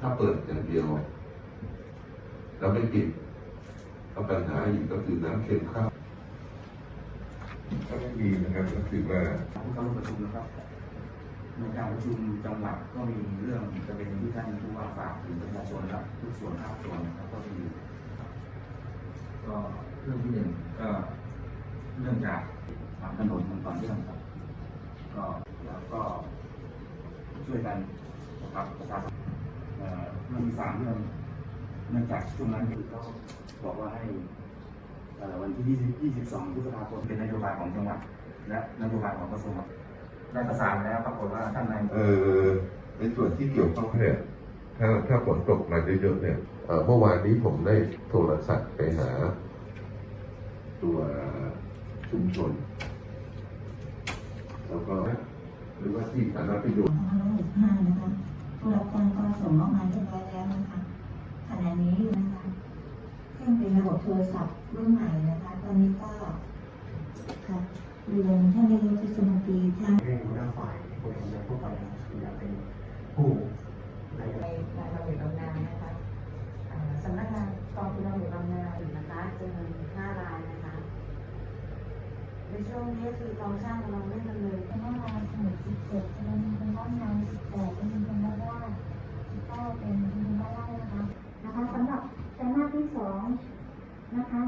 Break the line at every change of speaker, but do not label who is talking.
ถ้าเปิดอย่างเดียวแล้วไม่ปิดก็ปัญหาอีกก็คือน้ำเค็มเข้าถ้าไม่มีนะครับก็คือว่า
ผู้เข้าร่วมประชุมนะครับ ในการประชุมจังหวัดก็มีเรื่องประเด็นที่ท่านผู้ว่าฝากถึงประชาชนและทุกส่วนภาคส่วนนะครับก็มีก็เรื่องที่หนึ่งก็เนื่องจากทำถนนมันต่อเนื่องครับ ก็แล้วก็ช่วยกันนะครับประชาชนเอ่อ มันมีสามเรื่องเนื่องจากช่วงนั้นคือเขาบอกว่าให้เอ่อวันที่ 20 22พฤษภาคมเป็นนโยบายของจังหวัด และนโยบายของกระทรวงได้ประสานแล้วปรากฏว่าท่านนาย
เออในส่วนที่เกี่ยวข้องเนี่ยถ้าถ้าฝนตกมาเยอะๆเนี่ยเอ่อเมื่อวานนี้ผมได้โทรศัพท์ไปหา ตัวชุมชน แล้วก็หรือว่าที่สาธารณประโยชน์
2565นะคะผู้รับจ้างก็ส่งมอบงานเรียบร้อยแล้วนะคะขณะนี้นะคะ ซึ่งเป็นระบบโทรศัพท์รุ่นใหม่นะคะ ตอนนี้ก็ค่ะเรียนท่านนายกเทศมนตรีท่าน
เรื่องหัวหน้าฝ่ายบริหารผู้ฝ่ายอยากเป็นผู้ใน
ในรายระเบียบบำนาญนะคะอ่าสำนักงานกองทุนระเบียบบำนาญนะคะจำนวน5รายนะคะ ในช่วงนี้คือกองช่างกำลังเร่งดำเนิน
เมื่อวาน นะคะ